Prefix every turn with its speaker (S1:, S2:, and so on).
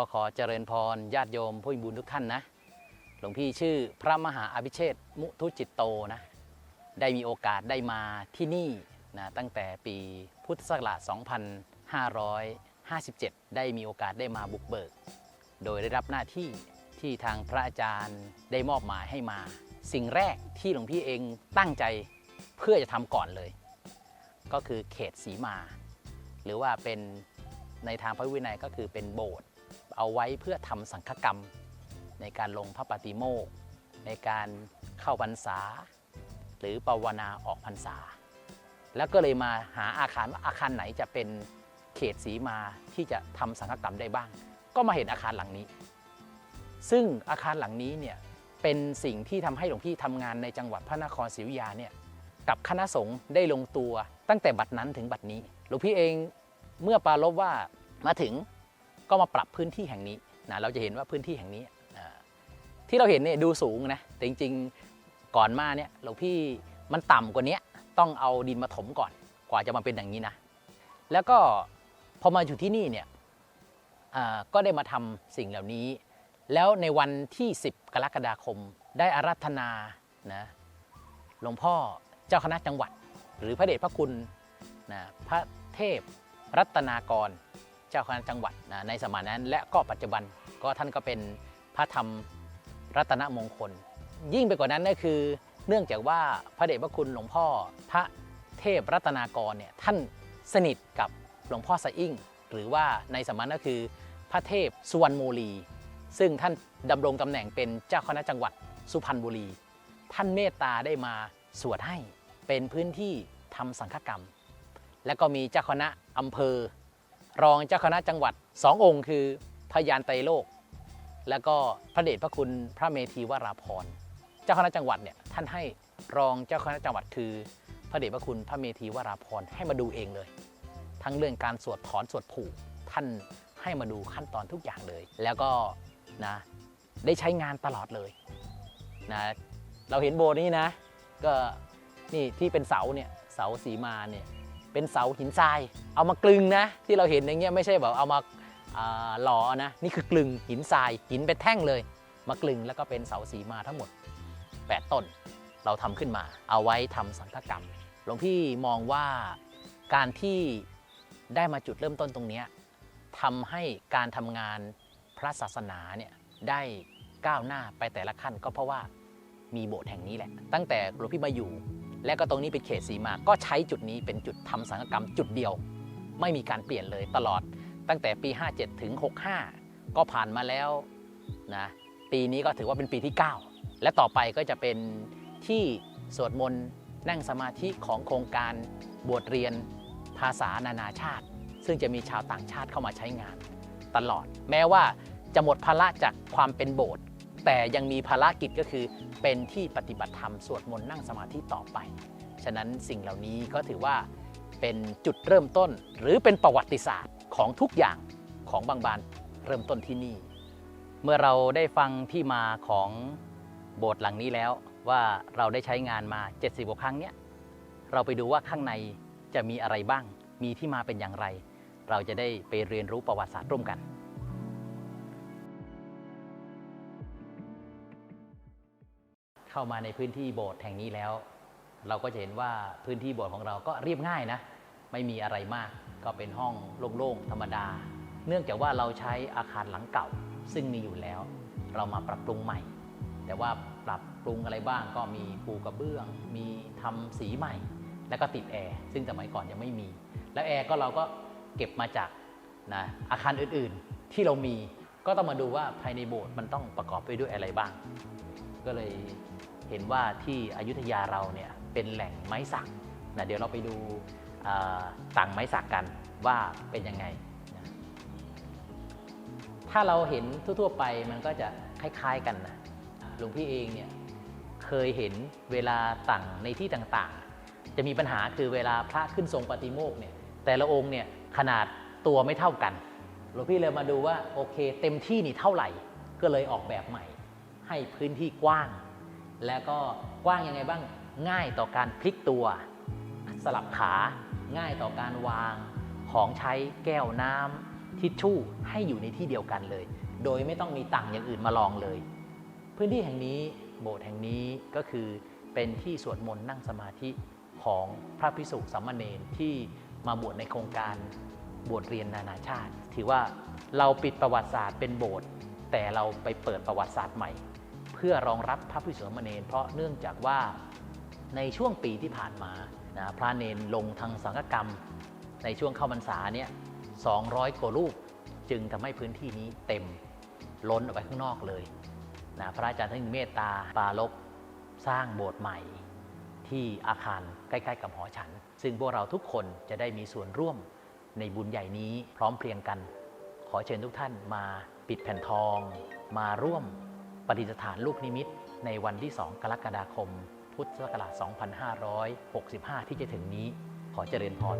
S1: ก็ขอเจริญพรญาติโยมผู้มีบุญทุกท่านนะ หลวงพี่ชื่อพระมหาอภิเชษฐมุทุจิตโตนะ ได้มีโอกาสได้มาที่นี่นะตั้งแต่ปีพุทธศักราช 2557 ได้มีโอกาสได้มาบุกเบิก โดยได้รับหน้าที่ที่ทางพระอาจารย์ได้มอบหมายให้มา สิ่งแรกที่หลวงพี่เองตั้งใจเพื่อจะทำก่อนเลย ก็คือเขตสีมา หรือว่าเป็นในทางพระวินัยก็คือเป็นโบสถ์ เอาไว้เพื่อทำสังฆกรรม ในการลงพระปฏิโมกในการเข้าพรรษา หรือปวนาออกพรรษา แล้วก็เลยมาหาอาคารว่าอาคารไหนจะเป็นเขตสีมาที่จะทำสังฆกรรมได้บ้าง ก็มาเห็นอาคารหลังนี้ ซึ่งอาคารหลังนี้เนี่ยเป็นสิ่งที่ทำให้หลวงพี่ทำงานในจังหวัดพระนครศรีอยุธยาเนี่ยกับคณะสงฆ์ได้ลงตัวตั้งแต่บัดนั้นถึงบัดนี้ หลวงพี่เองเมื่อปารบว่ามาถึง ก็มาปรับพื้นที่แห่งนี้นะเราจะเห็นว่าพื้นที่แห่งนี้ที่เราเห็นเนี่ยดูสูงนะแต่จริงๆก่อนมาเนี่ยหลวงพี่มันต่ำกว่านี้ต้องเอาดินมาถมก่อน กว่าจะมาเป็นอย่างนี้นะ แล้วก็พอมาอยู่ที่นี่เนี่ยก็ได้มาทำสิ่งเหล่านี้ แล้วในวันที่ 10 กรกฎาคมได้อาราธนานะหลวงพ่อเจ้าคณะจังหวัด หรือพระเดชพระคุณนะพระเทพรัตนากร เจ้าคณะจังหวัดในสมัยนั้น และก็ปัจจุบันก็ท่านก็เป็นพระธรรมรัตนมงคล ยิ่งไปกว่านั้นก็คือ เนื่องจากว่าพระเดชพระคุณหลวงพ่อพระเทพรัตนากรเนี่ยท่านสนิทกับหลวงพ่อสะอิ่ง หรือว่าในสมัยนั้นก็คือพระเทพสุวรรณโมลี ซึ่งท่านดำรงตำแหน่งเป็นเจ้าคณะจังหวัดสุพรรณบุรี ท่านเมตตาได้มาสวดให้เป็นพื้นที่ทำสังฆกรรม และก็มีเจ้าคณะอำเภอ รองเจ้าคณะจังหวัดสององค์ คือพยานไตรโลก และก็พระเดชพระคุณพระเมธีวราพรเจ้าคณะจังหวัดเนี่ยท่านให้รองเจ้าคณะจังหวัดคือพระเดชพระคุณพระเมธีวราพรให้มาดูเองเลย ทั้งเรื่องการสวดถอนสวดผูกท่านให้มาดูขั้นตอนทุกอย่างเลย แล้วก็นะได้ใช้งานตลอดเลยนะเราเห็นโบนี้นะ ก็นี่ที่เป็นเสาเนี่ยเสาสีมาเนี่ย เป็นเสาหินทราย เอามากลึงนะ ที่เราเห็นอย่างเงี้ยไม่ใช่แบบเอามาหล่อนะ นี่คือกลึงหินทรายหินเป็นแท่งเลย มากลึงแล้วก็เป็นเสาสีมาทั้งหมด 8 ต้น เราทำขึ้นมา เอาไว้ทำสังฆกรรม หลวงพี่มองว่าการที่ได้มาจุดเริ่มต้นตรงเนี้ยทำให้การทำงานพระศาสนาเนี่ยได้ก้าวหน้าไปแต่ละขั้นก็เพราะว่ามีโบสถ์แห่งนี้แหละ ตั้งแต่หลวงพี่มาอยู่ และก็ตรงนี้เป็นเขตสีมาก็ใช้จุดนี้เป็นจุดทำสังกรรมจุดเดียว ไม่มีการเปลี่ยนเลยตลอด ตั้งแต่ปี 57 ถึง 65 ก็ผ่านมาแล้วนะปีนี้ก็ถือว่าเป็นปีที่ 9 และต่อไปก็จะเป็นที่สวดมนต์นั่งสมาธิของโครงการบวชเรียนภาษานานาชาติ ซึ่งจะมีชาวต่างชาติเข้ามาใช้งาน ตลอด แม้ว่าจะหมดภาระจากความเป็นโบสถ์ แต่ยังมีภารกิจก็คือเป็นที่ปฏิบัติธรรมสวดมนต์นั่งสมาธิต่อไป ฉะนั้นสิ่งเหล่านี้ก็ถือว่าเป็นจุดเริ่มต้น หรือเป็นประวัติศาสตร์ของทุกอย่างของบางบานเริ่มต้นที่นี่ เมื่อเราได้ฟังที่มาของโบสถ์หลังนี้แล้วว่าเราได้ใช้งานมา 70กว่าครั้งเนี้ยเราไปดูว่าข้างในจะมีอะไรบ้าง มีที่มาเป็นอย่างไร เราจะได้ไปเรียนรู้ประวัติศาสตร์ร่วมกัน เข้ามาในพื้นที่โบสถ์แห่งนี้แล้ว เราก็จะเห็นว่าพื้นที่โบสถ์ของเราก็เรียบง่ายนะ ไม่มีอะไรมาก ก็เป็นห้องโล่งๆธรรมดา เนื่องจากว่าเราใช้อาคารหลังเก่า ซึ่งมีอยู่แล้ว เรามาปรับปรุงใหม่ แต่ว่าปรับปรุงอะไรบ้างก็มีปูกระเบื้อง มีทำสีใหม่ แล้วก็ติดแอร์ซึ่งสมัยก่อนยังไม่มี แล้วแอร์ก็เราก็เก็บมาจากนะอาคารอื่นๆที่เรามีก็ต้องมาดูว่าภายในโบสถ์มันต้องประกอบไปด้วยอะไรบ้าง ก็เลย เห็นว่าที่อยุธยาเราเนี่ยเป็นแหล่งไม้สักนะเดี๋ยวเราไปดูต่างไม้สักกันว่าเป็นยังไงนะถ้าเราเห็นทั่วๆไปมันก็จะคล้ายๆกันนะหลวงพี่เองเนี่ยเคยเห็นเวลาต่างในที่ต่างๆ จะมีปัญหาคือเวลาพระขึ้นทรงปฏิโมกข์เนี่ยแต่ละองค์เนี่ยขนาดตัวไม่เท่ากันหลวงพี่เลยมาดูว่าโอเค เต็มที่นี่เท่าไหร่ ก็เลยออกแบบใหม่ ให้พื้นที่กว้าง แล้วก็กว้างยังไงบ้างง่ายต่อการพลิกตัว สลับขาง่ายต่อการวางของใช้แก้วน้ำทิชชู่ให้อยู่ในที่เดียวกันเลย โดยไม่ต้องมีต่างอย่างอื่นมาลองเลย พื้นที่แห่งนี้โบสถ์แห่งนี้ก็คือเป็นที่สวดมนต์นั่งสมาธิของพระพิสุสามเณรที่มาบวชในโครงการบวชเรียนนานาชาติ ถือว่าเราปิดประวัติศาสตร์เป็นโบสถ์แต่เราไปเปิดประวัติศาสตร์ใหม่ พื่อรองรับพระพิสุสามเณรเพราะเนื่องจากว่าในช่วงปีที่ผ่านมานะพระเนนลงทางสังฆกรรม ในช่วงเข้าพรรษาเนี่ย200กว่ารูปจึงทำให้พื้นที่นี้เต็มล้นออกไปข้างนอกเลยนะพระอาจารย์ท่านเมตตาปารบสร้างโบสถ์ใหม่ที่อาคารใกล้ ๆ กับหอฉัน ซึ่งพวกเราทุกคนจะได้มีส่วนร่วมในบุญใหญ่นี้พร้อมเพรียงกัน ขอเชิญทุกท่านมาปิดแผ่นทอง มาร่วม ปฏิสถานลูกนิมิตในวันที่ 2 กรกฎาคม พุทธศักราช 2565 ที่จะถึงนี้ขอเจริญพร